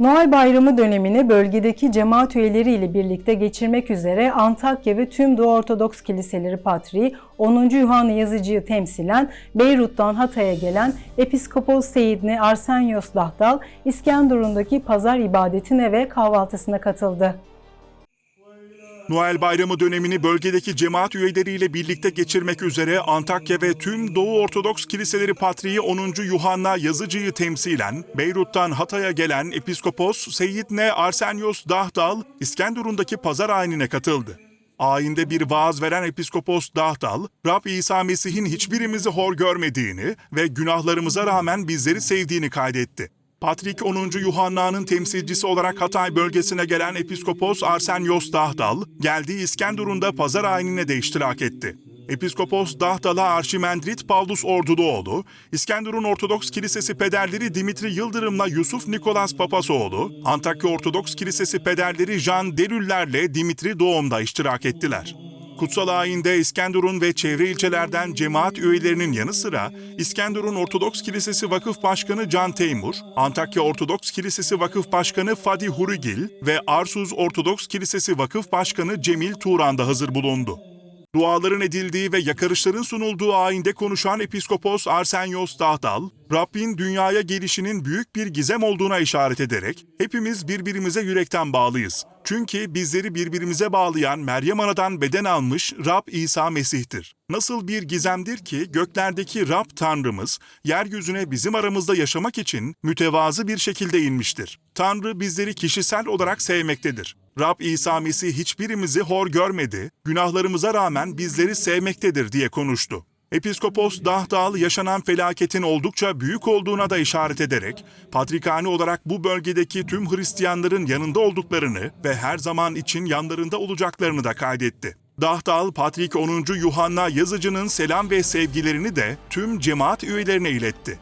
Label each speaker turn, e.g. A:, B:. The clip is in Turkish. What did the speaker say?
A: Noel Bayramı dönemini bölgedeki cemaat üyeleri ile birlikte geçirmek üzere Antakya ve tüm Doğu Ortodoks Kiliseleri Patriği 10. Yuhanna Yazıcı'yı temsilen Beyrut'tan Hatay'a gelen Episkopos Seyidni Arsenios Dahtal, İskenderun'daki pazar ibadetine ve kahvaltısına katıldı.
B: Noel Bayramı dönemini bölgedeki cemaat üyeleriyle birlikte geçirmek üzere Antakya ve tüm Doğu Ortodoks Kiliseleri Patriği 10. Yuhanna Yazıcı'yı temsilen Beyrut'tan Hatay'a gelen Episkopos Seyyidne Arsenios Dahtal, İskenderun'daki pazar ayinine katıldı. Ayinde bir vaaz veren Episkopos Dahtal, Rab İsa Mesih'in hiçbirimizi hor görmediğini ve günahlarımıza rağmen bizleri sevdiğini kaydetti. Patrik 10. Yuhanna'nın temsilcisi olarak Hatay bölgesine gelen Episkopos Arsenios Dahtal, geldiği İskenderun'da pazar ayinine de iştirak etti. Episkopos Dahtal'a Arşimendrit Pavlus Orduluoğlu, İskenderun Ortodoks Kilisesi pederleri Dimitri Yıldırım'la Yusuf Nikolas Papasoğlu, Antakya Ortodoks Kilisesi pederleri Jean Derüller'le Dimitri Doğum'da iştirak ettiler. Kutsal ayinde İskenderun ve çevre ilçelerden cemaat üyelerinin yanı sıra İskenderun Ortodoks Kilisesi Vakıf Başkanı Can Teymur, Antakya Ortodoks Kilisesi Vakıf Başkanı Fadi Hurugil ve Arsuz Ortodoks Kilisesi Vakıf Başkanı Cemil Turan da hazır bulundu. Duaların edildiği ve yakarışların sunulduğu ayinde konuşan Episkopos Arsenios Dahtal, Rabbin dünyaya gelişinin büyük bir gizem olduğuna işaret ederek, hepimiz birbirimize yürekten bağlıyız. Çünkü bizleri birbirimize bağlayan Meryem Ana'dan beden almış Rab İsa Mesih'tir. Nasıl bir gizemdir ki göklerdeki Rab Tanrımız, yeryüzüne bizim aramızda yaşamak için mütevazı bir şekilde inmiştir. Tanrı bizleri kişisel olarak sevmektedir. Rab İsa Mesih hiçbirimizi hor görmedi, günahlarımıza rağmen bizleri sevmektedir diye konuştu. Episkopos Dahtal yaşanan felaketin oldukça büyük olduğuna da işaret ederek, patrikhane olarak bu bölgedeki tüm Hristiyanların yanında olduklarını ve her zaman için yanlarında olacaklarını da kaydetti. Dahtal, Patrik 10. Yuhanna yazıcının selam ve sevgilerini de tüm cemaat üyelerine iletti.